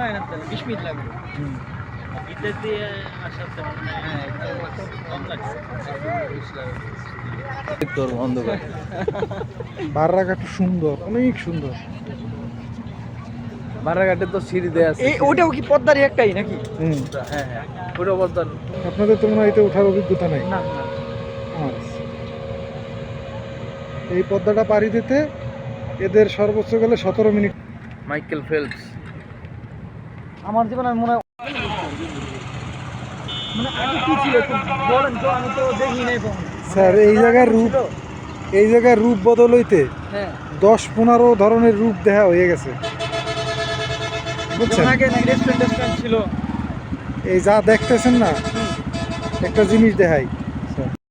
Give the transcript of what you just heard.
লাগে না তাহলে বিশ মিনিট লাগবে। বিদ্যুৎ দিয়ে আসার হ্যাঁ কম অন্ধকার। সুন্দর অনেক সুন্দর। বারাঘাটে তো সিঁড়ি দেয়া আছে। এই ওটাও কি পদ্মারই একটাই নাকি? হুম। হ্যাঁ হ্যাঁ আপনাদের তো মনে হয় ওঠার অভিজ্ঞতা নাই? না। আচ্ছা। এই পদ্মাটা পাড়ি দিতে এদের সর্বোচ্চ গেলে সতেরো মিনিট। Michael Phelps. আমার জীবনে মনে হয় মানে স্যার এই জায়গার রূপ এই জায়গার রূপ বদল হইতে হ্যাঁ। দশ পনেরো ধরনের রূপ দেখা হয়ে গেছে। বুঝছেন? এই যা দেখতেছেন না একটা জিনিস দেখাই।